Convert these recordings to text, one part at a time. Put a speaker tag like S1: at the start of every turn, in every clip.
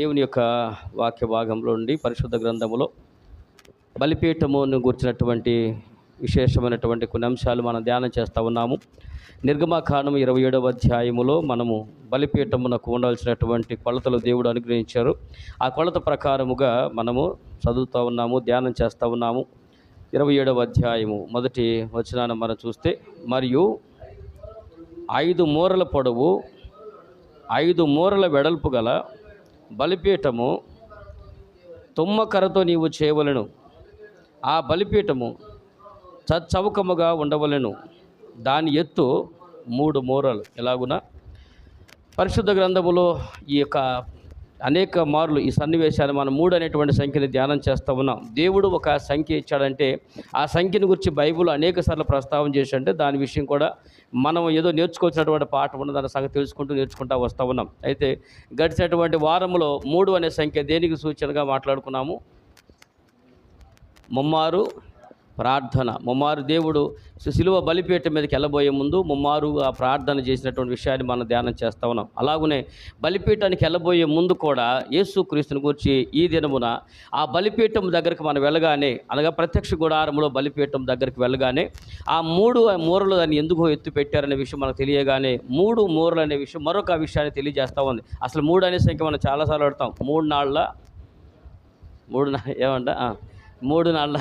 S1: దేవుని యొక్క వాక్య భాగంలో ఉండి పరిశుద్ధ గ్రంథములో బలిపీఠమును గుర్చినటువంటి విశేషమైనటువంటి కొన్ని అంశాలు మనం ధ్యానం చేస్తూ ఉన్నాము. నిర్గమాకాండం ఇరవై ఏడవ అధ్యాయములో మనము బలిపీఠమునకు ఉండాల్సినటువంటి కొలతలు దేవుడు అనుగ్రహించారు. ఆ కొలత ప్రకారముగా మనము చదువుతూ ఉన్నాము ధ్యానం చేస్తూ ఉన్నాము. ఇరవై ఏడవ అధ్యాయము మొదటి వచనాన్ని మనం చూస్తే మరియు ఐదు మూరల పొడవు ఐదు మూరల వెడల్పు గల బలిపీఠము తుమ్మకరతో నీవు చేయవలెను. ఆ బలిపీఠము చచ్చవకముగా ఉండవలెను. దాని ఎత్తు మూడు మూరలు. ఎలాగున? పరిశుద్ధ గ్రంథములో ఈ యొక్క అనేక మార్లు ఈ సన్నివేశాలు మనం మూడు అనేటువంటి సంఖ్యని ధ్యానం చేస్తూ ఉన్నాం. దేవుడు ఒక సంఖ్య ఇచ్చాడంటే ఆ సంఖ్యను గురించి బైబిల్ అనేక సార్లు ప్రస్తావన చేశాడంటే దాని విషయం కూడా మనం ఏదో నేర్చుకోవాల్సినటువంటి పాఠం ఉన్న దాని సంగతి తెలుసుకుంటూ నేర్చుకుంటూ వస్తూ ఉన్నాం. అయితే గడిచినటువంటి వారంలో మూడు అనే సంఖ్య దేనికి సూచనగా మాట్లాడుకున్నాము? ముమ్మారు ప్రార్థన. ముమ్మారు దేవుడు శిలువ బలిపీఠం మీదకి వెళ్ళబోయే ముందు ముమ్మారు ఆ ప్రార్థన చేసినటువంటి విషయాన్ని మనం ధ్యానం చేస్తూ ఉన్నాం. అలాగనే బలిపీఠానికి వెళ్ళబోయే ముందు కూడా యేసుక్రీస్తుని గురించి ఈ దినమున ఆ బలిపీఠం దగ్గరికి మనం వెళ్ళగానే అనగా ప్రత్యక్ష గుడారంలో బలిపీఠం దగ్గరికి వెళ్ళగానే ఆ మూడు మూరలు దాన్ని ఎందుకు ఎత్తు పెట్టారనే విషయం మనకు తెలియగానే మూడు మూరలు అనే విషయం మరొక విషయాన్ని తెలియజేస్తూ ఉంది. అసలు మూడు అనే సంఖ్య మనం చాలాసార్లు అడతాం మూడు నాళ్ళ మూడు నా ఏమంట? మూడు నాళ్ళ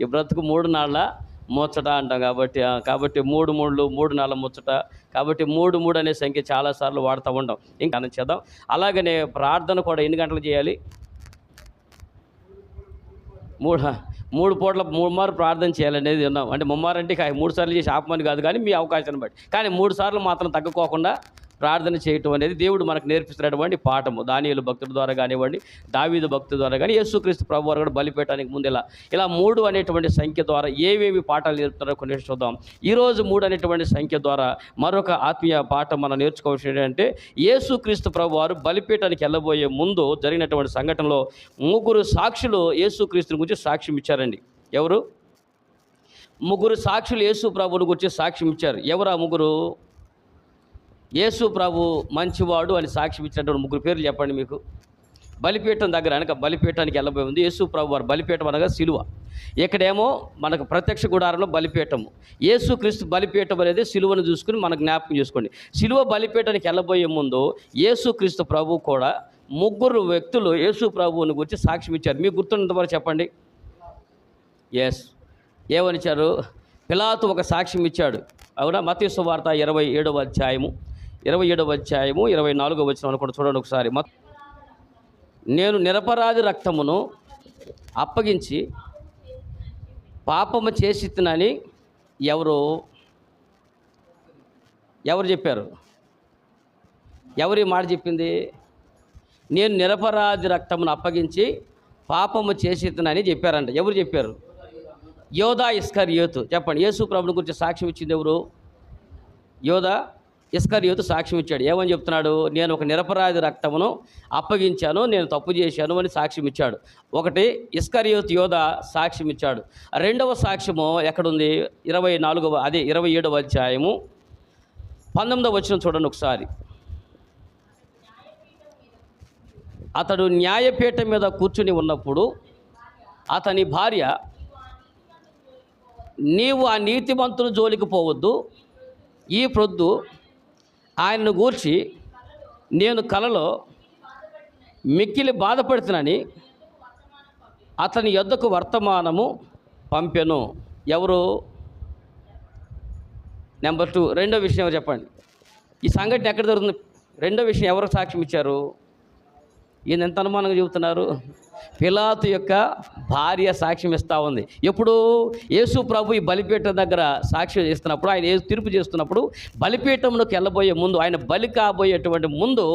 S1: ఈ బ్రతుకు మూడు నాళ్ళ ముచ్చట అంటాం కాబట్టి కాబట్టి మూడు మూడు మూడు నాళ్ళ ముచ్చట. కాబట్టి మూడు మూడు అనే సంఖ్య చాలాసార్లు వాడుతూ ఉంటాం ఇంకా మనం చేద్దాం. అలాగనే ప్రార్థన కూడా ఎన్ని గంటలు చేయాలి? మూడు మూడు పూట్ల మూడు మారు ప్రార్థన చేయాలనేది విన్నాం. అంటే ముమ్మారు అంటే మూడు సార్లు చేసి ఆపమని కాదు కానీ మీ అవకాశాన్ని బట్టి. కానీ మూడు సార్లు మాత్రం తగ్గుకోకుండా ప్రార్థన చేయటం అనేది దేవుడు మనకు నేర్పిస్తున్నటువంటి పాఠము. దానియులు భక్తుల ద్వారా కానివ్వండి దావీదు భక్తుల ద్వారా కానీ యేసుక్రీస్తు ప్రభు వారు కూడా బలిపేయడానికి ముందు ఇలా ఇలా మూడు అనేటువంటి సంఖ్య ద్వారా ఏవేవి పాఠాలు నేర్పుతారో కొన్ని చూద్దాం. ఈరోజు మూడు అనేటువంటి సంఖ్య ద్వారా మరొక ఆత్మీయ పాఠం మనం నేర్చుకోవాల్సిన ఏంటంటే యేసుక్రీస్తు ప్రభు వారు బలిపీఠానికి వెళ్ళబోయే ముందు జరిగినటువంటి సంఘటనలో ముగ్గురు సాక్షులు యేసుక్రీస్తుని గురించి సాక్ష్యం ఇచ్చారండి. ఎవరు? ముగ్గురు సాక్షులు యేసు ప్రభుని గురించి సాక్ష్యం ఇచ్చారు. ఎవరు ఆ ముగ్గురు? యేసు ప్రభు మంచివాడు అని సాక్షి ఇచ్చినటువంటి ముగ్గురు పేర్లు చెప్పండి మీకు. బలిపీఠం దగ్గర అనక బలిపీఠానికి వెళ్ళబోయి ఉంది. యేసు ప్రభు వారు బలిపీఠం అనగా సిలువ. ఇక్కడేమో మనకు ప్రత్యక్ష గుడారంలో బలిపీఠము. యేసు క్రీస్తు బలిపీఠం అనేది సిలువను చూసుకుని మనకు జ్ఞాపకం చేసుకోండి. సిలువ బలిపీఠానికి వెళ్ళబోయే ముందు యేసు క్రీస్తు ప్రభు కూడా ముగ్గురు వ్యక్తులు యేసు ప్రభువుని గురించి సాక్ష్యం ఇచ్చారు. మీకు గుర్తున్నంతవరకు చెప్పండి. ఎస్ ఏమనిచ్చారు పిలాతు ఒక సాక్ష్యం ఇచ్చాడు. అవునా? మతీసు వార్త ఇరవై ఏడవ అధ్యాయము. ఇరవై ఏడవ అధ్యాయము ఇరవై నాలుగవ వచ్చిన కూడా చూడండి ఒకసారి. మత్ నేను నిరపరాధి రక్తమును అప్పగించి పాపము చేసి తినని ఎవరు? ఎవరు చెప్పారు? ఎవరి మాట చెప్పింది? నేను నిరపరాధి రక్తమును అప్పగించి పాపము చేసి తినని చెప్పారంట. ఎవరు చెప్పారు? యోధా ఇస్కర్ యోతు చెప్పండి. యేసు ప్రభుని గురించి సాక్ష్యం ఇచ్చింది ఎవరు? యోధా ఇస్కర్యోతు సాక్ష్యం ఇచ్చాడు. ఏమని చెప్తున్నాడు? నేను ఒక నిరపరాధి రక్తమును అప్పగించాను నేను తప్పు చేశాను అని సాక్ష్యం ఇచ్చాడు. ఒకటి ఇస్కర్యోతు యోధ సాక్ష్యం ఇచ్చాడు. రెండవ సాక్ష్యము ఎక్కడుంది? ఇరవై నాలుగవ అదే ఇరవై ఏడవ అధ్యాయము. పంతొమ్మిదవ వచ్చిన చూడండి ఒకసారి. అతడు న్యాయపీఠం మీద కూర్చుని ఉన్నప్పుడు అతని భార్య నీవు ఆ నీతిమంతుని జోలికి పోవద్దు. ఈ ప్రొద్దు ఆయనను గూర్చి నేను కలలో మిక్కిలి బాధపడుతున్నాని అతని యొద్దకు వర్తమానము పంపెను. ఎవరు? Number two. రెండో విషయం ఎవరు చెప్పండి? ఈ సంఘటన ఎక్కడ జరుగుతుంది? రెండో విషయం ఎవరు సాక్ష్యం ఇచ్చారు ఈయన ఎంత అనుమానంగా చెబుతున్నారు? పిలాతు యొక్క భార్య సాక్ష్యం ఇస్తూ ఉంది. ఎప్పుడు యేసు ప్రభు ఈ బలిపీఠం దగ్గర సాక్ష్యం ఇస్తున్నప్పుడు ఆయన ఏ తీర్పు చేస్తున్నప్పుడు బలిపీఠంలోకి వెళ్ళబోయే ముందు ఆయన బలి కాబోయేటువంటి ముందు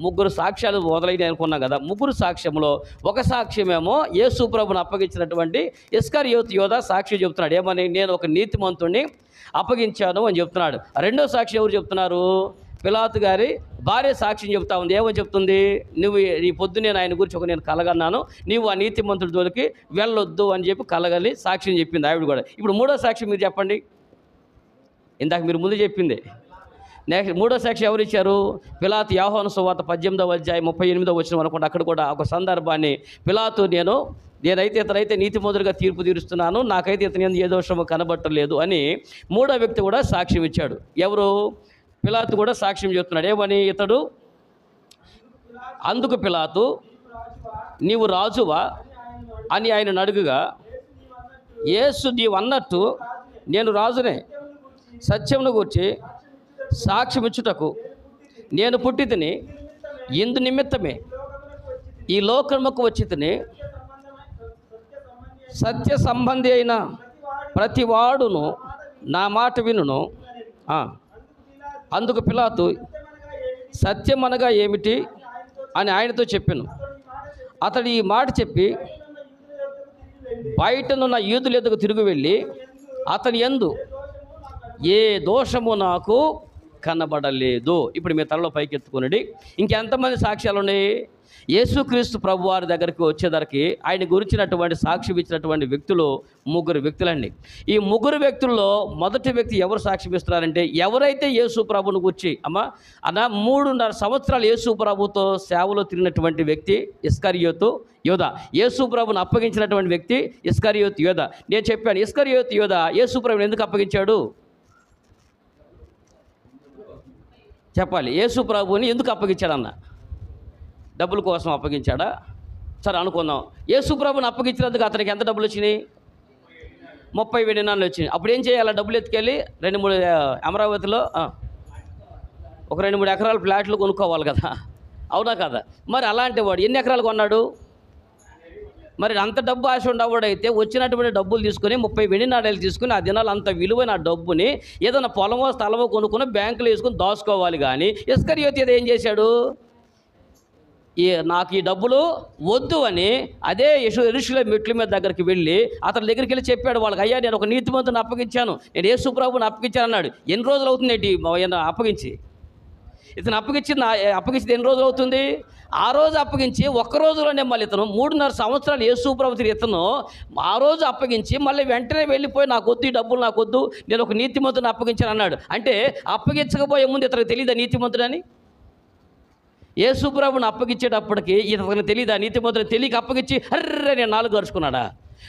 S1: ముగ్గురు సాక్ష్యాలు మొదలైన అనుకున్నాం కదా. ముగ్గురు సాక్ష్యంలో ఒక సాక్ష్యమేమో యేసు ప్రభుని అప్పగించినటువంటి ఇస్కర్ యోత్ యోధ సాక్షి చెప్తున్నాడు ఏమని? నేను ఒక నీతిమంతుణ్ణి అప్పగించాను అని చెప్తున్నాడు. రెండో సాక్షి ఎవరు చెప్తున్నారు? పిలాతు గారి భార్య సాక్ష్యం చెప్తా ఉంది. ఏమని చెప్తుంది? నువ్వు ఈ పొద్దు నేను ఆయన గురించి ఒక నేను కలగన్నాను. నీవు ఆ నీతిమంతుడి జోలికి వెళ్ళొద్దు అని చెప్పి కలగలి సాక్ష్యం చెప్పింది ఆవిడ కూడా. ఇప్పుడు మూడో సాక్ష్యం మీరు చెప్పండి. ఇందాక మీరు ముందు చెప్పింది. నెక్స్ట్ మూడో సాక్షి ఎవరు ఇచ్చారు? పిలాతు యాహోన సువార్త పద్దెనిమిదవ అధ్యాయం ముప్పై ఎనిమిదో వచ్చిన అనుకుంటే అక్కడ కూడా ఒక సందర్భాన్ని పిలాతు నేను నేనైతే ఇతనైతే నీతిమంతుడిగా తీర్పు తీరుస్తున్నాను. నాకైతే ఇతని ఏ దోషము కనబట్టలేదు అని మూడో వ్యక్తి కూడా సాక్ష్యం ఇచ్చాడు. ఎవరు? పిలాతు కూడా సాక్ష్యం చెప్తున్నాడు. ఏమని ఇతడు? అందుకు పిలాతు నీవు రాజువా? అని ఆయన అడుగుగా యేసు నీవు అన్నట్టు నేను రాజునే. సత్యమును గూర్చి సాక్ష్యం ఇచ్చుటకు నేను పుట్టితిని ఇందు నిమిత్తమే ఈ లోకముకు వచ్చి తిని సత్య సంబంధి అయిన ప్రతివాడును నా మాట వినును. ఆ. అందుకు పిలాతు సత్యం అనగా ఏమిటి? అని ఆయనతో చెప్పాను. అతడు ఈ మాట చెప్పి బయటనున్న యూదుల ఎదుగు తిరిగి వెళ్ళి అతని ఎందు ఏ దోషము నాకు కనబడలేదు. ఇప్పుడు మీ తలలో పైకెత్తుకునండి. ఇంకెంతమంది సాక్ష్యాలు ఉన్నాయి? యేసుక్రీస్తు ప్రభు వారి దగ్గరికి వచ్చేదరికి ఆయన గురించినటువంటి సాక్ష్యం ఇచ్చినటువంటి వ్యక్తులు ముగ్గురు వ్యక్తులండి. ఈ ముగ్గురు వ్యక్తుల్లో మొదటి వ్యక్తి ఎవరు సాక్ష్యం ఇస్తున్నారంటే ఎవరైతే యేసు ప్రభును గురించి అమ్మ అన్న మూడున్నర సంవత్సరాలు యేసు ప్రభుతో సేవలో తిరిగినటువంటి వ్యక్తి ఇస్కరియోతు యోధ. యేసు ప్రభుని అప్పగించినటువంటి వ్యక్తి ఇస్కరియోత్ యోధ. నేను చెప్పాను ఇస్కరియోత్ యోధ యేసు ప్రభుని ఎందుకు అప్పగించాడు? చెప్పాలి. యేసు ప్రభుని ఎందుకు అప్పగించాడన్న? డబ్బుల కోసం అప్పగించాడా? సరే అనుకుందాం. యేసు ప్రభుని అప్పగించినందుకు అతనికి ఎంత డబ్బులు వచ్చినాయి? ముప్పై వెయ్యి నాన్నలు వచ్చినాయి. అప్పుడు ఏం చేయాలి? డబ్బులు ఎత్తుకెళ్ళి రెండు మూడు అమరావతిలో ఒక రెండు మూడు ఎకరాల ఫ్లాట్లు కొనుక్కోవాలి కదా. అవునా కదా? మరి అలాంటి వాడు ఎన్ని ఎకరాలు కొన్నాడు? మరి అంత డబ్బు ఆశ ఉండవాడైతే వచ్చినటువంటి డబ్బులు తీసుకుని ముప్పై వెండి నాడేలు తీసుకుని ఆ దినాలు అంత విలువైన డబ్బుని ఏదైనా పొలమో స్థలమో కొనుక్కుని బ్యాంకులో వేసుకుని దాచుకోవాలి కానీ ఇస్కరియోతి ఏదో ఏం చేశాడు? ఈ నాకు ఈ డబ్బులు వద్దు అని అదే యశు ఋషుల మెట్ల మీద దగ్గరికి వెళ్ళి అతని దగ్గరికి వెళ్ళి చెప్పాడు వాళ్ళకి అయ్యా నేను ఒక నీతిమంతుని అప్పగించాను. నేను యేసు అప్పగించాను అన్నాడు ఎన్ని రోజులు అవుతుంది ఏంటి? అప్పగించి. ఇతను అప్పగించింది అప్పగించింది ఎన్ని రోజులు అవుతుంది? ఆ రోజు అప్పగించి ఒక్క రోజులోనే మళ్ళీ ఇతను మూడున్నర సంవత్సరాలు యేసు ప్రభు ఇతను ఆ రోజు అప్పగించి మళ్ళీ వెంటనే వెళ్ళిపోయి నాకు వద్దు ఈ డబ్బులు నాకు వద్దు నేను ఒక నీతిమంతుని అప్పగించాను అన్నాడు. అంటే అప్పగించకపోయే ముందు ఇతనికి తెలియదా నీతిమంతుడని యేసు ప్రభుని అప్పగించేటప్పటికి ఇతనికి తెలియదా నీతిమంతుడు? తెలియక అప్పగించి అర్రే నేను నాలుగు గరుచుకున్నాడా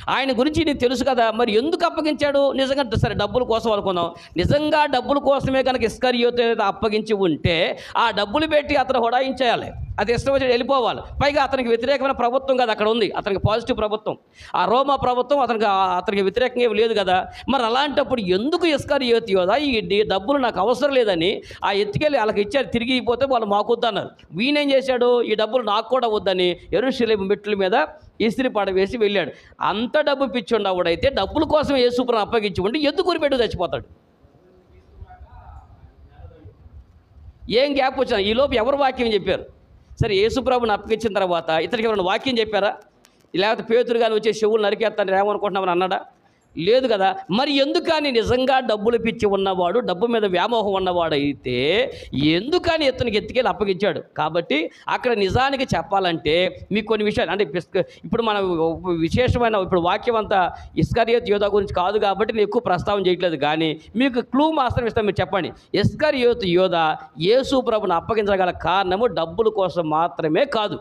S1: ఆయన గురించి నీకు తెలుసు కదా మరి ఎందుకు అప్పగించాడు? నిజంగా సరే డబ్బుల కోసం అనుకుందాం. నిజంగా డబ్బుల కోసమే కనుక ఇస్కరియోతో అప్పగించి ఉంటే ఆ డబ్బులు పెట్టి అతను హుడాయించేయాలి. అది ఇష్టం వచ్చి వెళ్ళిపోవాలి. పైగా అతనికి వ్యతిరేకమైన ప్రభుత్వం కదా అక్కడ ఉంది. అతనికి పాజిటివ్ ప్రభుత్వం. ఆ రోమా ప్రభుత్వం అతనికి అతనికి వ్యతిరేకంగా ఏమీ లేదు కదా. మరి అలాంటప్పుడు ఎందుకు ఇస్కరియోతి యోదా ఈ డబ్బులు నాకు అవసరం లేదని ఆ ఎత్తుకెళ్ళి వాళ్ళకి ఇచ్చారు తిరిగి పోతే వాళ్ళు మాకు వద్దన్నారు వీనేం చేశాడు? ఈ డబ్బులు నాకు కూడా వద్దని ఎరుశలేం మెట్ల మీద ఇస్త్రీ పడ వేసి వెళ్ళాడు. అంత డబ్బు పిచ్చుండవుడైతే డబ్బుల కోసం యేసుప్రభు అప్పగించి ఉంటే ఎందుకు ఉరిపెట్టు చచ్చిపోతాడు? ఏం గ్యాప్ వచ్చినా ఈలోపు ఎవరు వాక్యం చెప్పారు? సరే యేసుప్రభుని అప్పగించిన తర్వాత ఇతనికి ఎవరైనా వాక్యం చెప్పారా? లేకపోతే పేతురు కానీ వచ్చే శివులు నరికేస్తాను ఏమనుకుంటున్నామని అన్నాడా? లేదు కదా? మరి ఎందుకని నిజంగా డబ్బులు పిచ్చి ఉన్నవాడు డబ్బు మీద వ్యామోహం ఉన్నవాడు అయితే ఎందుకని ఇతనికి ఎత్తుకెళ్ళి అప్పగించాడు? కాబట్టి అక్కడ నిజానికి చెప్పాలంటే మీకు కొన్ని విషయాలు అంటే పిస్క- ఇప్పుడు మన విశేషమైన ఇప్పుడు వాక్యం అంతా ఇస్కరియత్ యోధ గురించి కాదు కాబట్టి నేను ఎక్కువ ప్రస్తావన చేయట్లేదు. కానీ మీకు క్లూ మాత్రం ఇస్తాను మీరు చెప్పండి. ఇస్కరియోత్ యోధ యేసు ప్రభుని అప్పగించగల కారణము డబ్బుల కోసం మాత్రమే కాదు.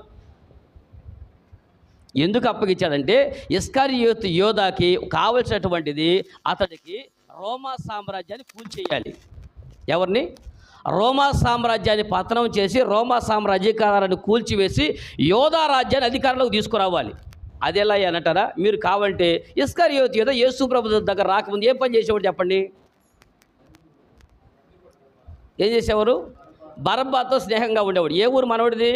S1: ఎందుకు అప్పగించాడంటే ఇస్కారియోత్ యోధాకి కావలసినటువంటిది అతడికి రోమా సామ్రాజ్యాన్ని కూల్చేయాలి. ఎవరిని? రోమా సామ్రాజ్యాన్ని పతనం చేసి రోమా సామ్రాజ్యకారాన్ని కూల్చివేసి యోధా రాజ్యాన్ని అధికారంలోకి తీసుకురావాలి. అది ఎలా అంటారా? మీరు కావాలంటే ఇస్కారియోత్ యోధ యేసు ప్రభు దగ్గర రాకముందు ఏం పని చేసేవాడు చెప్పండి? ఏం చేసేవారు? బరబ్బాతో స్నేహంగా ఉండేవాడు. ఏ ఊరు మనవాడిది?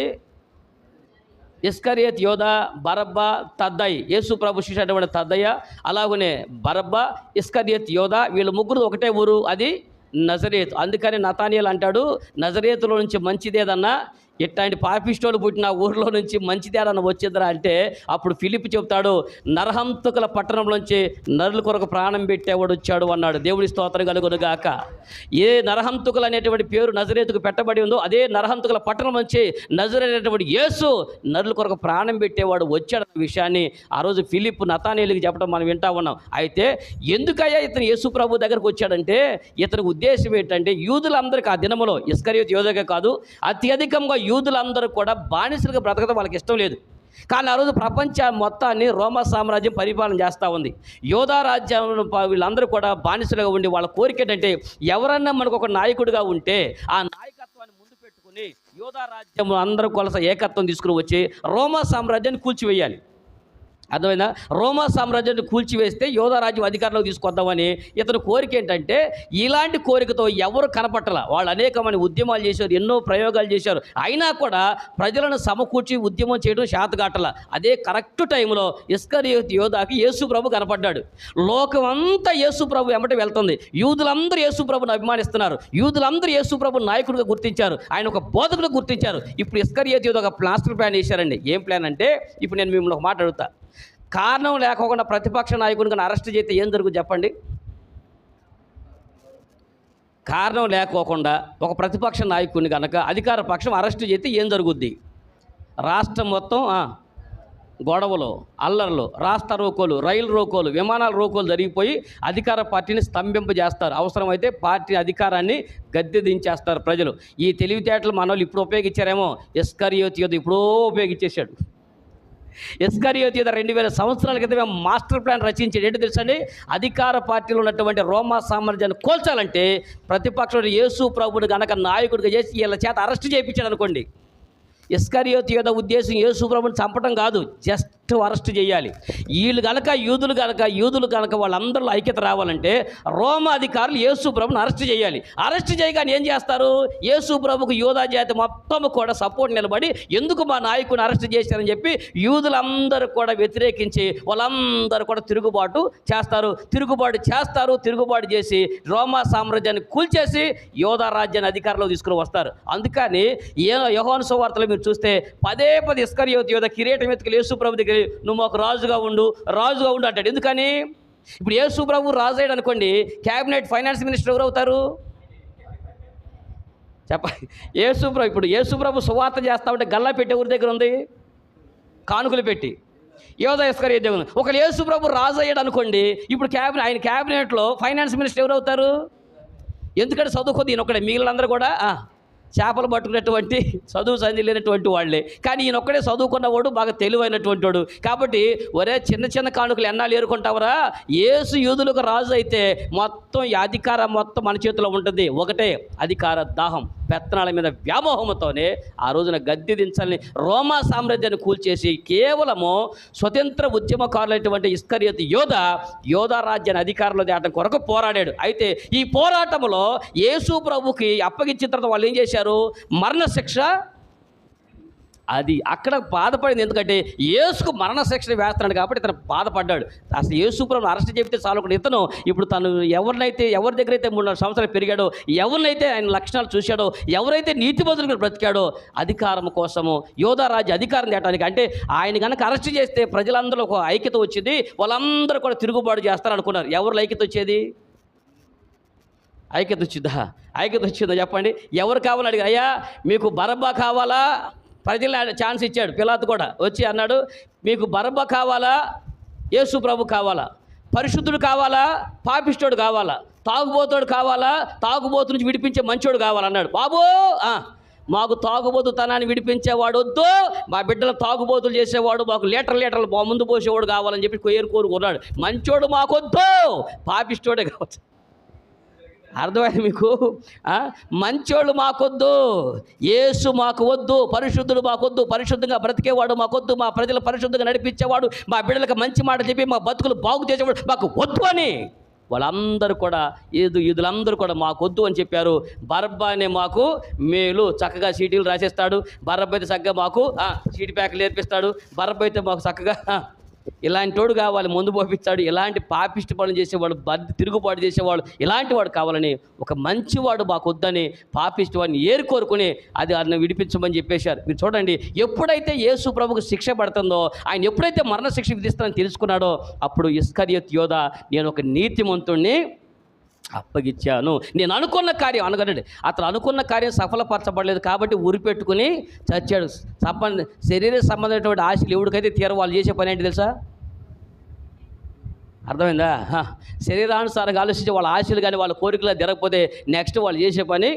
S1: ఇస్కరియత్ యోధ బరబ్బ తద్దయ్. యేసు ప్రభు శిష్యుడైన తద్దయ్య అలాగనే బరబ్బ ఇస్కరియత్ యోధ వీళ్ళు ముగ్గురు ఒకటే ఊరు అది నజరేత్. అందుకని నతానియల్ అంటాడు నజరేతులో నుంచి మంచిదేదన్నా ఇట్లాంటి పాపిష్టోలు పుట్టిన ఊర్లో నుంచి మంచిదేడన్న వచ్చిందిరా అంటే అప్పుడు ఫిలిప్ చెప్తాడు నరహంతుకుల పట్టణంలోంచి నరుల కొరకు ప్రాణం పెట్టేవాడు వచ్చాడు అన్నాడు. దేవుడి స్తోత్రం కలుగునుగాక ఏ నరహంతుకులు అనేటువంటి పేరు నజరేతుకు పెట్టబడి ఉందో అదే నరహంతుకుల పట్టణం నుంచి నజరైనటువంటి యేసు నరుల కొరకు ప్రాణం పెట్టేవాడు వచ్చాడు విషయాన్ని ఆ రోజు ఫిలిప్ నతానేలికి చెప్పడం మనం వింటా ఉన్నాం. అయితే ఎందుకయ్యా ఇతను యేసు ప్రభు దగ్గరకు వచ్చాడంటే ఇతని ఉద్దేశం ఏంటంటే యూదులందరికీ ఆ దినములో ఇస్కరియోత్ యోధగా కాదు అత్యధికంగా యూదులందరూ కూడా బానిసలుగా బ్రతకడం వాళ్ళకి ఇష్టం లేదు. కానీ ఆ రోజు ప్రపంచ మొత్తాన్ని రోమా సామ్రాజ్యం పరిపాలన చేస్తూ ఉంది. యోధా రాజ్యం వీళ్ళందరూ కూడా బానిసలుగా ఉండి వాళ్ళ కోరిక ఏంటంటే ఎవరన్నా మనకు ఒక నాయకుడిగా ఉంటే ఆ నాయకత్వాన్ని ముందు పెట్టుకుని యోధా రాజ్యం అందరూ కొలస ఏకత్వం తీసుకుని వచ్చి రోమా సామ్రాజ్యాన్ని కూల్చివేయాలి. అర్థమైనా రోమా సామ్రాజ్యాన్ని కూల్చివేస్తే యోధరాజ్యం అధికారంలోకి తీసుకొద్దామని ఇతని కోరిక ఏంటంటే ఇలాంటి కోరికతో ఎవరు కనపట్టల. వాళ్ళు అనేకమైన ఉద్యమాలు చేశారు ఎన్నో ప్రయోగాలు చేశారు. అయినా కూడా ప్రజలను సమకూర్చి ఉద్యమం చేయడం శాతగాటల. అదే కరెక్ట్ టైంలో ఇస్కర్ యోధాకి యేసు ప్రభు కనపడ్డాడు. లోకం అంతా యేసు ప్రభు వెంబట వెళ్తుంది. యూదులందరూ యేసు ప్రభుని అభిమానిస్తున్నారు. యూదులందరూ యేసు ప్రభు నాయకుడిగా గుర్తించారు. ఆయన ఒక బోధకుడు గుర్తించారు. ఇప్పుడు ఇస్కర్ యోధ ఒక ప్లాస్టర్ ప్లాన్ వేశారండి ఏం ప్లాన్ అంటే ఇప్పుడు నేను మిమ్మల్ని ఒక మాట అడుగుతా. కారణం లేకోకుండా ప్రతిపక్ష నాయకుడిని కానీ అరెస్ట్ చేస్తే ఏం జరుగుతుంది చెప్పండి? కారణం లేకోకుండా ఒక ప్రతిపక్ష నాయకుడిని కనుక అధికార పక్షం అరెస్ట్ చేస్తే ఏం జరుగుద్ది? రాష్ట్రం మొత్తం గొడవలు అల్లర్లు రాస్తా రోకోలు రైలు రోకోలు విమానాల రోకోలు జరిగిపోయి అధికార పార్టీని స్తంభింపజేస్తారు అవసరమైతే పార్టీ అధికారాన్ని గద్దె దించేస్తారు ప్రజలు. ఈ తెలివితేటలు మన వాళ్ళు ఇప్పుడు ఉపయోగించారేమో? ఎస్కరియోత్ యోధ ఇప్పుడో ఉపయోగించేశాడు. ఎస్కరియోత్ యోధ రెండు వేల సంవత్సరాల క్రితమే మాస్టర్ ప్లాన్ రచించాడు. ఏంటి తెలుసండి అధికార పార్టీలో ఉన్నటువంటి రోమా సామ్రాజ్యాన్ని కోల్చాలంటే ప్రతిపక్షంలో యేసు ప్రభుని గనక నాయకుడిగా చేసి వీళ్ళ చేత అరెస్ట్ చేయించాడు అనుకోండి. ఇస్కరియోత్ యోధ ఉద్దేశం యేసు ప్రభుని చంపడం కాదు జస్ట్ అరెస్ట్ చేయాలి. వీళ్ళు కనుక యూదులు కనుక యూదులు కనుక వాళ్ళందరిలో ఐక్యత రావాలంటే రోమ అధికారులు యేసు ప్రభుని అరెస్ట్ చేయాలి. అరెస్ట్ చేయగానే ఏం చేస్తారు? యేసు ప్రభుకు యూదా జాతి మొత్తం కూడా సపోర్ట్ నిలబడి ఎందుకు మా నాయకుని అరెస్ట్ చేశారని చెప్పి యూదులందరూ కూడా వ్యతిరేకించి వాళ్ళందరూ కూడా తిరుగుబాటు చేస్తారు. తిరుగుబాటు చేస్తారు తిరుగుబాటు చేసి రోమా సామ్రాజ్యాన్ని కూల్చేసి యోధా రాజ్యాన్ని అధికారంలో తీసుకుని వస్తారు. అందుకని ఏ యహోన్ సువార్తలు మీరు చూస్తే పదే పది ఇస్కర్ యోధ యోధ కిరీటం ఎత్తుకు యేసు ప్రభు దగ్గర నువ్వు మాకు రాజుగా ఉండు రాజుగా ఉండు అంటాడు. ఎందుకని? ఇప్పుడు యేసు ప్రభు రాజు అయ్యాడు అనుకోండి క్యాబినెట్ ఫైనాన్స్ మినిస్టర్ ఎవరు అవుతారు? చెప్ప యేసుప్రభు ఇప్పుడు యేసుప్రభు సువార్త చేస్తా ఉంటే గల్లా పెట్టి ఎవరి దగ్గర ఉంది? కానుకలు పెట్టి. యోధ ఇస్కర్ దేవుని ఒకళ్ళు యేసుప్రభు రాజు అయ్యాడు అనుకోండి ఇప్పుడు క్యాబినెట్ ఆయన క్యాబినెట్లో ఫైనాన్స్ మినిస్టర్ ఎవరు అవుతారు? ఎందుకంటే చదువుకుంది ఈయన మిగిలిన మిగిలినందరూ కూడా చేపలు పట్టుకునేటువంటి చదువు సంధి లేనటువంటి వాళ్ళే. కానీ ఈయన ఒక్కడే చదువుకున్నవాడు బాగా తెలివైనటువంటి వాడు. కాబట్టి ఒరే చిన్న చిన్న కానుకలు ఎన్నాళ్ళు ఏరుకుంటావరా? ఏసు యూదులకు రాజు అయితే మొత్తం ఈ అధికారం మొత్తం మన చేతిలో ఉంటుంది. ఒకటే అధికార దాహం. పెత్తనాల మీద వ్యామోహంతోనే ఆ రోజున గద్దె దించాలని రోమా సామ్రాజ్యాన్ని కూల్చేసి కేవలము స్వతంత్ర ఉద్యమకారులైనటువంటి ఇస్కరియత్ యోధ యోధా రాజ్యాన్ని అధికారంలో దాటం కొరకు పోరాడాడు. అయితే ఈ పోరాటంలో యేసు ప్రభుకి అప్పగించిన తర్వాత వాళ్ళు ఏం చేశారు? మరణశిక్ష అది అక్కడ బాధపడింది. ఎందుకంటే యేసుకు మరణ శిక్షణ వేస్తున్నాడు కాబట్టి ఇతను బాధపడ్డాడు. అసలు యేసు అరెస్ట్ చెప్తే చాలు ఇతను ఇప్పుడు తను ఎవరినైతే ఎవరి దగ్గర అయితే మూడు నాలుగు సంవత్సరాలు పెరిగాడో ఎవరినైతే ఆయన లక్షణాలు చూశాడో ఎవరైతే నీతి బ్రతికాడో అధికారం కోసము యోధారాజ్య అధికారం తేటానికి అంటే ఆయన కనుక అరెస్ట్ చేస్తే ప్రజలందరూ ఒక ఐక్యత వచ్చింది వాళ్ళందరూ కూడా తిరుగుబాటు చేస్తారు అనుకున్నారు. ఎవరు ఐక్యత వచ్చేది? ఐక్యత వచ్చిందా? ఐక్యత వచ్చిందా చెప్పండి. ఎవరు కావాలని అడిగారు? అయ్యా మీకు బరబ్బా కావాలా? ప్రజలు ఛాన్స్ ఇచ్చాడు. పిలాత్ కూడా వచ్చి అన్నాడు మీకు బర్బ కావాలా? యేసు ప్రభు కావాలా? పరిశుద్ధుడు కావాలా? పాపిష్టోడు కావాలా? తాగుబోతోడు కావాలా? తాగుబోతు నుంచి విడిపించే మంచోడు కావాలన్నాడు బాబు మాకు తాగుబోతు తనాన్ని విడిపించేవాడు వద్దు. మా బిడ్డలు తాగుబోతులు చేసేవాడు మాకు లీటర్ లీటర్లు ముందు పోసేవాడు కావాలని చెప్పి కోరు కోరుకున్నాడు. మంచోడు మాకొద్దు. పాపిష్టోడే కావచ్చు. అర్థమైంది మీకు? మంచోళ్ళు మాకొద్దు యేసు మాకు వద్దు పరిశుద్ధులు మాకొద్దు పరిశుద్ధంగా బ్రతికేవాడు మాకొద్దు మా ప్రజలు పరిశుద్ధంగా నడిపించేవాడు మా బిడ్డలకు మంచి మాట చెప్పి మా బతుకులు బాగు చేసేవాడు మాకు వద్దు అని. వాళ్ళందరూ కూడా ఈదు ఈదులందరూ కూడా మాకొద్దు అని చెప్పారు. బరబ్బా అనే మాకు మేలు చక్కగా సీటీలు రాసేస్తాడు. బరబ్బ అయితే చక్కగా మాకు సీటీ ప్యాకులు నేర్పిస్తాడు. బరబ్బ అయితే మాకు చక్కగా ఆ, ఇలాంటి వాడు కావాలి ముందు పోపించాడు ఇలాంటి పాపిష్టి పనులు చేసేవాడు బద్ద తిరుగుబాటు చేసేవాడు ఇలాంటి వాడు కావాలని ఒక మంచివాడు మాకు వద్దని పాపిష్టి వాడిని ఏరుకోరుకుని అది ఆయన విడిపించమని చెప్పేశారు. మీరు చూడండి ఎప్పుడైతే యేసు ప్రభుకు శిక్ష పడుతుందో ఆయన ఎప్పుడైతే మరణ శిక్ష విధిస్తానని తెలుసుకున్నాడో అప్పుడు ఇస్కరియత్ యోధ నేను ఒక నీతిమంతుణ్ణి అప్పగిచ్చాను. నేను అనుకున్న కార్యం అనగండి అతను అనుకున్న కార్యం సఫలపరచబడలేదు కాబట్టి ఉరిపెట్టుకుని చచ్చాడు. సంబంధ శరీర సంబంధమైనటువంటి ఆశలు ఎవరికైతే తీర వాళ్ళు చేసే పని ఏంటి తెలుసా? అర్థమైందా? శరీరానుసారంగా ఆలోచించి వాళ్ళ ఆశలు కానీ వాళ్ళ కోరికలు జరగకపోతే నెక్స్ట్ వాళ్ళు చేసే పని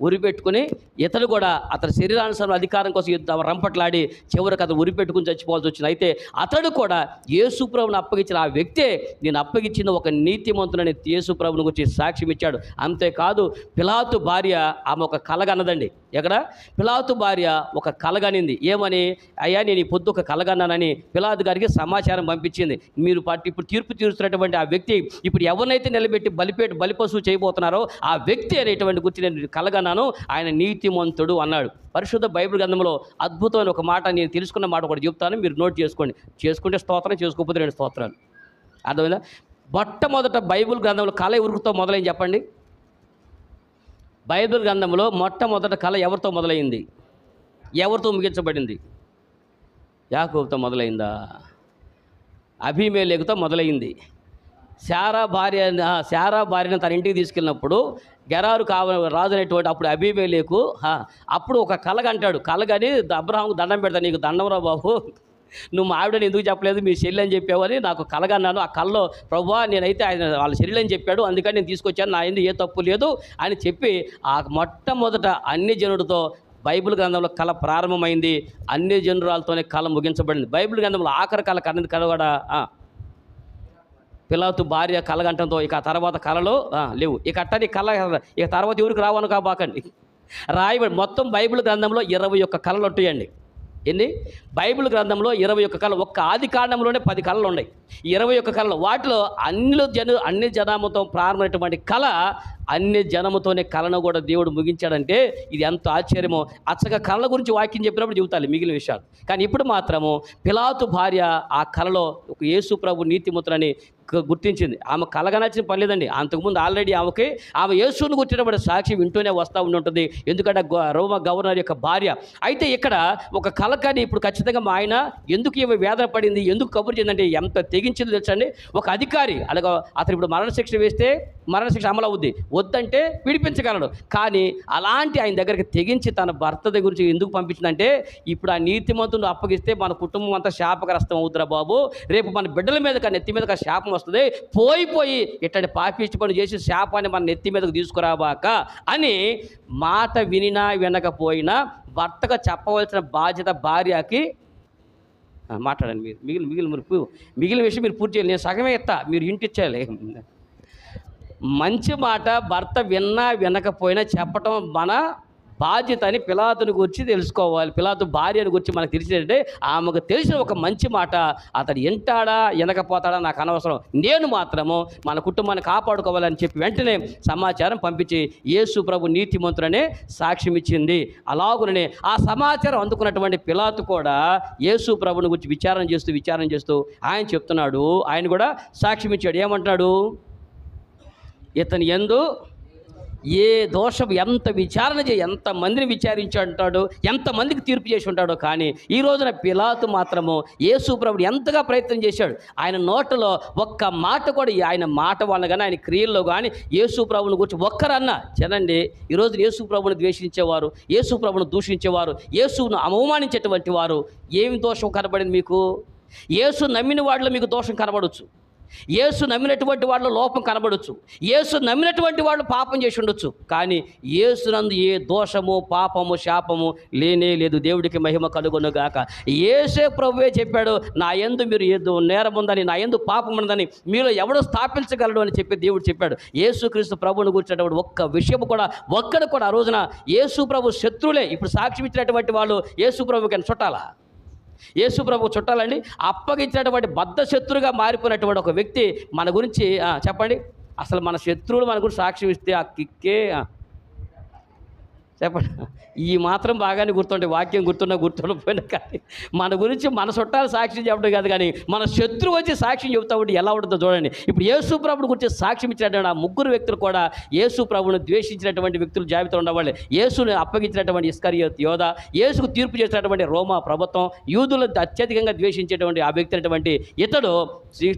S1: ఆ, ఉరి పెట్టుకుని ఇతను కూడా అతని శరీరానుసారం అధికారం కోసం యుద్ధ రంపట్లాడి చివరికి అతను ఉరి పెట్టుకుని చచ్చిపోవాల్సి వచ్చింది. అయితే అతడు కూడా యేసుప్రభుని అప్పగించిన ఆ వ్యక్తే నేను అప్పగించిన ఒక నీతిమంతుడని యేసుప్రభుని గురించి సాక్ష్యం ఇచ్చాడు. అంతేకాదు పిలాతు భార్య ఆమె ఒక కలగన్నదండి. ఎక్కడ? పిలాతు భార్య ఒక కలగనింది. ఏమని? అయ్యా నేను ఈ పొద్దు ఒక కలగన్నానని పిలాతు గారికి సమాచారం పంపించింది. మీరు పట్టి ఇప్పుడు తీర్పు తీరుస్తున్నటువంటి ఆ వ్యక్తి ఇప్పుడు ఎవరినైతే నిలబెట్టి బలిపేట బలిపశువు చేయబోతున్నారో ఆ వ్యక్తి అనేటువంటి గురించి నేను కలగన్నాను. ఆయన నీతిమంతుడు అన్నాడు. పరిశుద్ధ బైబిల్ గ్రంథంలో అద్భుతమైన ఒక మాట నేను తెలుసుకున్న మాట ఒకటి చెప్తాను మీరు నోట్ చేసుకోండి. చేసుకుంటే స్తోత్రం చేసుకోకపోతే రెండు స్తోత్రాలు. అర్థమైందా? మొట్టమొదట బైబిల్ గ్రంథంలో కళ ఎవరితో మొదలైంది చెప్పండి? బైబిల్ గ్రంథంలో మొట్టమొదట కళ ఎవరితో మొదలైంది? ఎవరితో ముగించబడింది? యాకోబుతో మొదలైందా? అభిమేలేకుతో మొదలైంది. శారా భార్య శారా భార్యను తన ఇంటికి తీసుకెళ్ళినప్పుడు గెరారు కావ రాజు అనేటువంటి అప్పుడు అభిమేలేకు అప్పుడు ఒక కలగంటాడు కలగని అబ్రహాంకు దండం పెడతా నీకు దండంరా బాబు. నువ్వు మా ఆవిడని ఎందుకు చెప్పలేదు? మీ చెల్లి అని చెప్పావని నాకు కలగన్నాను ఆ కళ్ళలో ప్రభా నేనైతే ఆయన వాళ్ళ చెల్లి అని చెప్పాడు. అందుకని నేను తీసుకొచ్చాను. నా ఎందుకు ఏ తప్పు లేదు? అని చెప్పి ఆ మొట్టమొదట అన్ని జనుడితో బైబిల్ గ్రంథంలో కళ ప్రారంభమైంది. అన్ని జనురాలతోనే కళ ముగించబడింది. బైబిల్ గ్రంథంలో ఆఖరి కళ కన్నది కళ కూడా పిలాతు భార్య కలగంటంతో ఇక ఆ తర్వాత కళలు లేవు. ఇక అట్టని కళ ఇక తర్వాత ఎవరికి రావను కాబాకండి రాయబడి మొత్తం బైబిల్ గ్రంథంలో ఇరవై ఒక్క కళలు ఉంటాయండి. ఎన్ని బైబిల్ గ్రంథంలో ఇరవై ఒక్క కళ ఒక్క ఆది కాండంలోనే పది కళలు ఉన్నాయి. ఇరవై ఒక్క కళలు. వాటిలో అన్ని జను అన్ని జనామతో ప్రారంభమైనటువంటి కళ అన్ని జనముతోనే కళను కూడా దేవుడు ముగించాడంటే ఇది ఎంత ఆశ్చర్యమో. అచ్చగా కళల గురించి వాక్యం చెప్పినప్పుడు చెబుతాలి మిగిలిన విషయాలు. కానీ ఇప్పుడు మాత్రము పిలాతు భార్య ఆ కళలో ఒక యేసు ప్రభు నీతిముద్రని గుర్తించింది. ఆమె కలగనచ్చిన పని లేదండి. అంతకుముందు ఆల్రెడీ ఆమెకి ఆమె యేసును గుర్తినప్పుడు సాక్షి వింటూనే వస్తూ ఉంటుంది ఎందుకంటే గ- రోమ గవర్నర్ యొక్క భార్య. అయితే ఇక్కడ ఒక కలకని ఇప్పుడు ఖచ్చితంగా మా ఆయన ఎందుకు ఈమె వేదన పడింది ఎందుకు కబురు చెందంటే ఎంత తెగించిందో తెలుసండి ఒక అధికారి అలాగే అతను ఇప్పుడు మరణశిక్ష వేస్తే మరణశిక్ష అమలు అవుద్ది వద్దంటే విడిపించగలడు. కానీ అలాంటి ఆయన దగ్గరికి తెగించి తన భర్త దగ్గర గురించి ఎందుకు పంపించిందంటే ఇప్పుడు ఆ నీతిమంతుడు అప్పగిస్తే మన కుటుంబం అంతా శాపగ్రస్తం అవుతురా బాబు. రేపు మన బిడ్డల మీద నెత్తి మీదకి శాపం వస్తుంది. పోయిపోయి పోయి ఇట్టని పాపిష్టి పని చేసి శాపాన్ని మన నెత్తి మీదకు తీసుకురాబాక అని మాట వినినా వినకపోయినా భర్తగా చెప్పవలసిన బాధ్యత భార్యకి మాట్లాడండి మీరు. మిగిలిన మిగిలిన మీరు మిగిలిన విషయం మీరు పూర్తి చేయాలి. నేను సగమే ఎత్తా. మీరు ఇంటిచ్చేయాలి మంచి మాట భర్త విన్నా వినకపోయినా చెప్పటం మన బాధ్యత అని పిలాతుని గురించి తెలుసుకోవాలి. పిలాతు భార్యను గురించి మనకు తెలిసిందంటే ఆమెకు తెలిసిన ఒక మంచి మాట అతడు వింటాడా వినకపోతాడా నాకు అనవసరం. నేను మాత్రము మన కుటుంబాన్ని కాపాడుకోవాలని చెప్పి వెంటనే సమాచారం పంపించి యేసు ప్రభు నీతిమంతుడనే సాక్ష్యం ఇచ్చింది. అలాగుననే ఆ సమాచారం అందుకున్నటువంటి పిలాతు కూడా యేసు ప్రభుని గురించి విచారణ చేస్తూ విచారణ చేస్తూ ఆయన చెప్తున్నాడు. ఆయన కూడా సాక్ష్యం ఇచ్చాడు. ఏమంటున్నాడు? ఇతని ఎందు ఏ దోషం ఎంత విచారణ చే ఎంత మందిని విచారించి అంటాడు ఎంతమందికి తీర్పు చేసి ఉంటాడో కానీ ఈ రోజున పిలాతు మాత్రము ఏసుప్రభుడు ఎంతగా ప్రయత్నం చేశాడు. ఆయన నోటలో ఒక్క మాట కూడా ఆయన మాట వలన కానీ ఆయన క్రియల్లో కానీ ఏసుప్రభుని గురించి ఒక్కరన్నా చనండి ఈరోజు యేసుప్రభుని ద్వేషించేవారు యేసుప్రభుని దూషించేవారు యేసును అవమానించేటువంటి వారు ఏమి దోషం కనబడింది మీకు? యేసు నమ్మిన వాడిలో మీకు దోషం కనబడవచ్చు యేసు నమ్మినటువంటి వాళ్ళ లోపం కనబడవచ్చు యేసు నమ్మినటువంటి వాళ్ళు పాపం చేసి ఉండొచ్చు. కానీ యేసునందు ఏ దోషము పాపము శాపము లేనే లేదు. దేవుడికి మహిమ కలుగును గాక. యేసే ప్రభువే చెప్పాడు నా యందు మీరు ఏదో నేరం ఉందని నా ఎందు పాపం ఉందని మీలో ఎవడో స్థాపించగలడు అని చెప్పి దేవుడు చెప్పాడు. యేసుక్రీస్తు ప్రభువుని కూర్చున్నటువంటి ఒక్క విషయం కూడా ఒక్కడు కూడా ఆ రోజున యేసు ప్రభు శత్రులే ఇప్పుడు సాక్షి ఇచ్చినటువంటి వాళ్ళు యేసు ప్రభుకి చుట్టాలా? యేసు ప్రభు చుట్టాలండి అప్పగించినటువంటి బద్ధ శత్రుగా మారిపోయినటువంటి ఒక వ్యక్తి మన గురించి చెప్పండి. అసలు మన శత్రువులు మన గురించి సాక్ష్యం ఇస్తే ఆ కిక్కే చెప్పండి. ఈ మాత్రం బాగానే గుర్తుంటాయి వాక్యం గుర్తున్నా గుర్తుండకపోయినా కానీ మన గురించి మన చుట్టాలు సాక్ష్యం చెప్పడం కాదు కానీ మన శత్రువు వచ్చి సాక్ష్యం చెబుతా ఉంటే ఎలా ఉంటుందో చూడండి. ఇప్పుడు యేసు ప్రభుని గురించి సాక్ష్యం ఇచ్చినటువంటి ఆ ముగ్గురు వ్యక్తులు కూడా యేసు ప్రభుని ద్వేషించినటువంటి వ్యక్తులు జాబితా ఉండవాళ్ళు యేసుని అప్పగించినటువంటి ఇస్కరియోత్ యోధ యేసుకు తీర్పు చేసినటువంటి రోమా ప్రభుత్వం యూదులు అత్యధికంగా ద్వేషించేటువంటి ఆ వ్యక్తి అయినటువంటి ఇతడు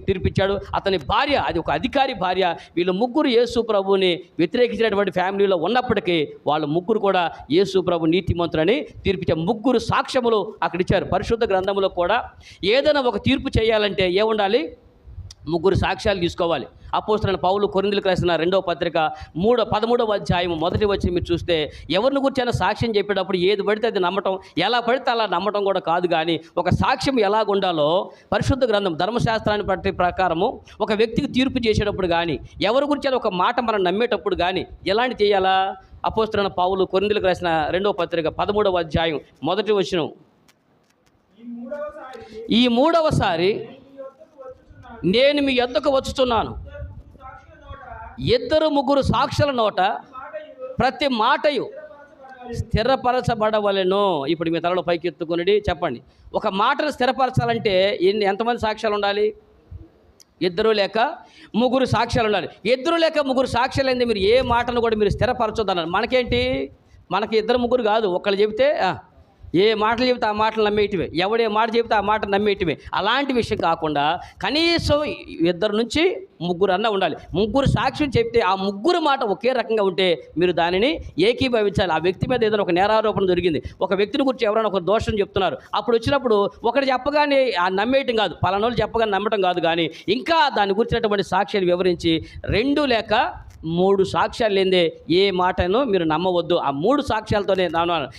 S1: తీర్పిచ్చాడు. అతని భార్య అది ఒక అధికారి భార్య వీళ్ళు ముగ్గురు యేసు ప్రభుని వ్యతిరేకించినటువంటి ఫ్యామిలీలో ఉన్నప్పటికీ వాళ్ళు ముగ్గురు కూడా కూడా యేసు ప్రభు నీతిమంతులని తీర్పిచ్చారు ముగ్గురు సాక్ష్యములు అక్కడ ఇచ్చారు పరిశుద్ధ గ్రంథంలో కూడా ఏదైనా ఒక తీర్పు చేయాలంటే ఏముండాలి? ముగ్గురు సాక్ష్యాలు తీసుకోవాలి. అపోస్తున్న పౌలు కొరిందులకు రాసిన రెండవ పత్రిక మూడో పదమూడవ అధ్యాయం మొదటి వచ్చి మీరు చూస్తే ఎవరిని గురించైనా సాక్ష్యం చెప్పేటప్పుడు ఏది పడితే అది నమ్మటం ఎలా పడితే అలా నమ్మటం కూడా కాదు కానీ ఒక సాక్ష్యం ఎలాగుండాలో పరిశుద్ధ గ్రంథం ధర్మశాస్త్రాన్ని బట్టి ప్రకారము ఒక వ్యక్తికి తీర్పు చేసేటప్పుడు కానీ ఎవరి గురించి ఒక మాట మనం నమ్మేటప్పుడు కానీ ఎలాంటి చేయాలా? అపోస్తున్న పౌలు కొరిందులకు రాసిన రెండవ పత్రిక పదమూడవ అధ్యాయం మొదటి వచ్చిన
S2: ఈ మూడవసారి
S1: నేను మీ ఎద్దకు వచ్చుతున్నాను ఇద్దరు ముగ్గురు సాక్షుల నోట ప్రతి మాటయు
S2: స్థిరపరచబడవలను.
S1: ఇప్పుడు మీ తలలో పైకి ఎత్తుకుని చెప్పండి. ఒక మాటను స్థిరపరచాలంటే ఎన్ని ఎంతమంది సాక్ష్యాలు ఉండాలి? ఇద్దరు లేక ముగ్గురు సాక్ష్యాలు ఉండాలి ఇద్దరు లేక ముగ్గురు సాక్ష్యాలు అయింది మీరు ఏ మాటను కూడా మీరు స్థిరపరచొద్దన్నారు. మనకేంటి? మనకి ఇద్దరు ముగ్గురు కాదు. ఒకళ్ళు చెబితే ఏ మాటలు చెబితే ఆ మాటలు నమ్మేయటమే ఎవడే మాట చెబితే ఆ మాట నమ్మేయటమే అలాంటి విషయం కాకుండా కనీసం ఇద్దరు నుంచి ముగ్గురు అన్న ఉండాలి. ముగ్గురు సాక్ష్యం చెప్తే ఆ ముగ్గురు మాట ఒకే రకంగా ఉంటే మీరు దానిని ఏకీభవించాలి. ఆ వ్యక్తి మీద ఏదైనా ఒక నేరారోపణ జరిగింది. ఒక వ్యక్తిని గురించి ఎవరైనా ఒక దోషం చెప్తున్నారు. అప్పుడు వచ్చినప్పుడు ఒకటి చెప్పగానే ఆ నమ్మేయటం కాదు. పలానోళ్ళు చెప్పగానే నమ్మటం కాదు కానీ ఇంకా దాని గురించినటువంటి సాక్ష్యాలు వివరించి రెండు లేక మూడు సాక్ష్యాలు లేదే ఏ మాటను మీరు నమ్మవద్దు. ఆ మూడు సాక్ష్యాలతోనే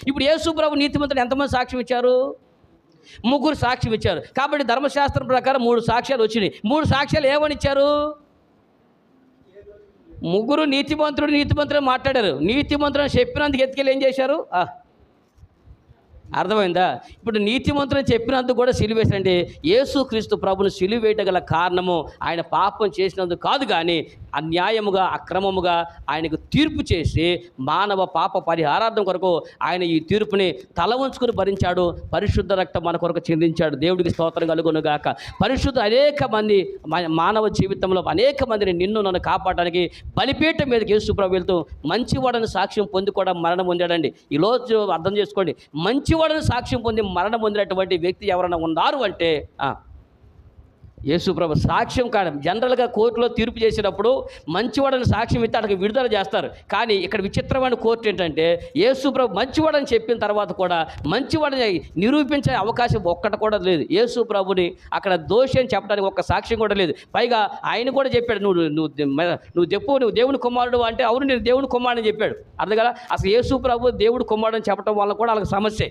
S1: ఇప్పుడు యేసు ప్రభు నీతిమంతుడు ఎంతమంది సాక్ష్యం ఇచ్చారు? ముగ్గురు సాక్ష్యం ఇచ్చారు. కాబట్టి ధర్మశాస్త్రం ప్రకారం మూడు సాక్ష్యాలు వచ్చినాయి. మూడు సాక్ష్యాలు ఏమని ఇచ్చారు? ముగ్గురు నీతిమంతుడు నీతిమంతుడు మాట్లాడారు. నీతిమంతుడు చెప్పినందుకు ఎత్తుకెళ్ళి ఏం చేశారు? ఆ. అర్థమైందా? ఇప్పుడు నీతిమంతుడు చెప్పినందుకు కూడా సిలివేసండి యేసుక్రీస్తు ప్రభుని సిలివేయట గల కారణము ఆయన పాపం చేసినందుకు కాదు కానీ అన్యాయముగా అక్రమముగా ఆయనకు తీర్పు చేసి మానవ పాప పరిహారార్థం కొరకు ఆయన ఈ తీర్పుని తల ఉంచుకుని భరించాడు. పరిశుద్ధ రక్తం మన కొరకు చెందించాడు. దేవుడికి స్తోత్రం కలుగునుగాక పరిశుద్ధ అనేక మంది మానవ జీవితంలో అనేక మందిని నిన్ను నన్ను కాపాడడానికి బలిపీఠం మీదకి యేసుప్రభు వెళ్తూ మంచివాడని సాక్ష్యం పొంది కూడా మరణం పొందాడండి. ఈరోజు అర్థం చేసుకోండి. మంచివాడని సాక్ష్యం పొంది మరణం పొందినటువంటి వ్యక్తి ఎవరైనా ఉన్నారు అంటే యేసుప్రభు సాక్ష్యం కాదు జనరల్గా కోర్టులో తీర్పు చేసినప్పుడు మంచివాడని సాక్ష్యం ఇస్తే అతనికి విడుదల చేస్తారు. కానీ ఇక్కడ విచిత్రమైన కోర్టు ఏంటంటే యేసుప్రభు మంచివాడని చెప్పిన తర్వాత కూడా మంచివాడని నిరూపించే అవకాశం ఒక్కటి కూడా లేదు. యేసుప్రభుని అక్కడ దోషి అని చెప్పడానికి ఒక్క సాక్ష్యం కూడా లేదు. పైగా ఆయన కూడా చెప్పాడు నువ్వు నువ్వు నువ్వు చెప్పు నువ్వు దేవుని కుమారుడు అంటే అవును నేను దేవుని కుమారుడు అని చెప్పాడు. అర్థం కదా? అసలు యేసుప్రభు దేవుడు కుమారుడు అని చెప్పడం వల్ల కూడా వాళ్ళకి సమస్యే.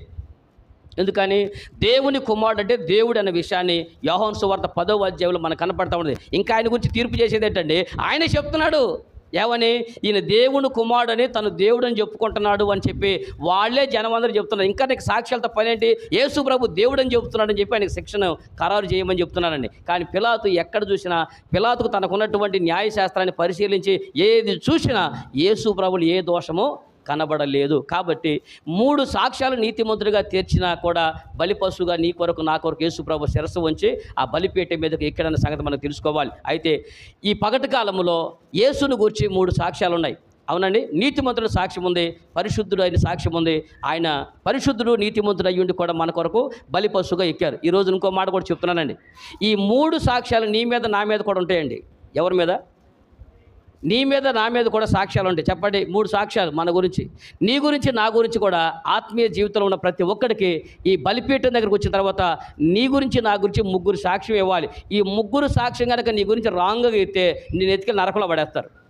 S1: ఎందుకని? దేవుని కుమారుడు అంటే దేవుడు అనే విషయాన్ని యోహన్ సువార్త పదో అధ్యాయంలో మనకు కనపడతా ఉంది ఇంకా ఆయన గురించి తీర్పు చేసేది ఏంటంటే ఆయన చెప్తున్నాడు. ఏమని? ఈయన దేవుని కుమారుడని తను దేవుడు అని చెప్పుకుంటున్నాడు అని చెప్పి వాళ్ళే జనం చెప్తున్నారు. ఇంకా నీకు సాక్ష్యాలతో పని ఏంటి యేసు ప్రభు దేవుడు అని చెప్తున్నాడని చెప్పి ఆయనకు శిక్షణ ఖరారు చేయమని చెప్తున్నారండి కానీ పిలాతు ఎక్కడ చూసినా పిలాతుకు తనకున్నటువంటి న్యాయశాస్త్రాన్ని పరిశీలించి ఏది చూసినా యేసు ప్రభులు ఏ దోషమో కనబడలేదు. కాబట్టి మూడు సాక్ష్యాలు నీతిమంతుడిగా తీర్చినా కూడా బలిపశువుగా నీ కొరకు నా కొరకు యేసుప్రభు శిరస్సు ఉంచి ఆ బలిపేట మీదకి ఎక్కడన్న సంగతి మనం తెలుసుకోవాలి. అయితే ఈ పగటి కాలంలో యేసును గూర్చి మూడు సాక్ష్యాలు ఉన్నాయి. అవునండి? నీతిమంతుడు సాక్ష్యం ఉంది పరిశుద్ధుడు అయిన సాక్ష్యం ఉంది. ఆయన పరిశుద్ధుడు నీతిమంతుడు అయ్యుండి కూడా మన కొరకు బలిపశుగా ఎక్కారు. ఈ ఇంకో మాట కూడా చెప్తున్నానండి. ఈ మూడు సాక్ష్యాలు నీ మీద నా మీద కూడా ఉంటాయండి. ఎవరి మీద? నీ మీద నా మీద కూడా సాక్ష్యాలు ఉంటాయి చెప్పండి మూడు సాక్ష్యాలు మన గురించి. నీ గురించి నా గురించి కూడా ఆత్మీయ జీవితంలో ఉన్న ప్రతి ఒక్కడికి ఈ బలిపీఠం దగ్గరకు వచ్చిన తర్వాత నీ గురించి నా గురించి ముగ్గురు సాక్ష్యం ఇవ్వాలి. ఈ ముగ్గురు సాక్ష్యం కనుక నీ గురించి రాంగ్గా అయితే నేను ఎతికి నరకలో పడేస్తారు.